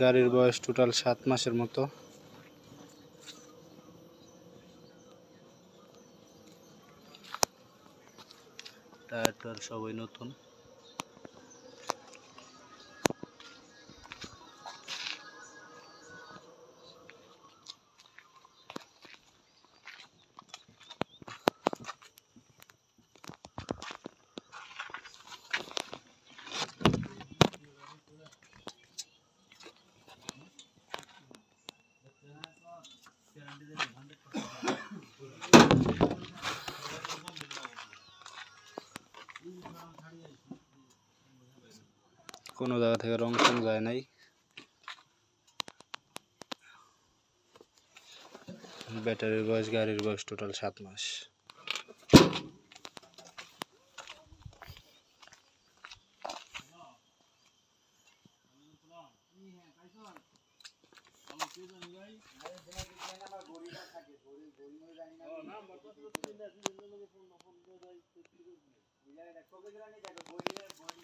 গাড়ির বয়স টোটাল সাত মাসের মতো। টায়ার টায়ার সবই নতুন। কোনো জায়গা থেকে রং টং যায় নাই। ব্যাটারির বয়স গাড়ির বয়স টোটাল সাত মাস।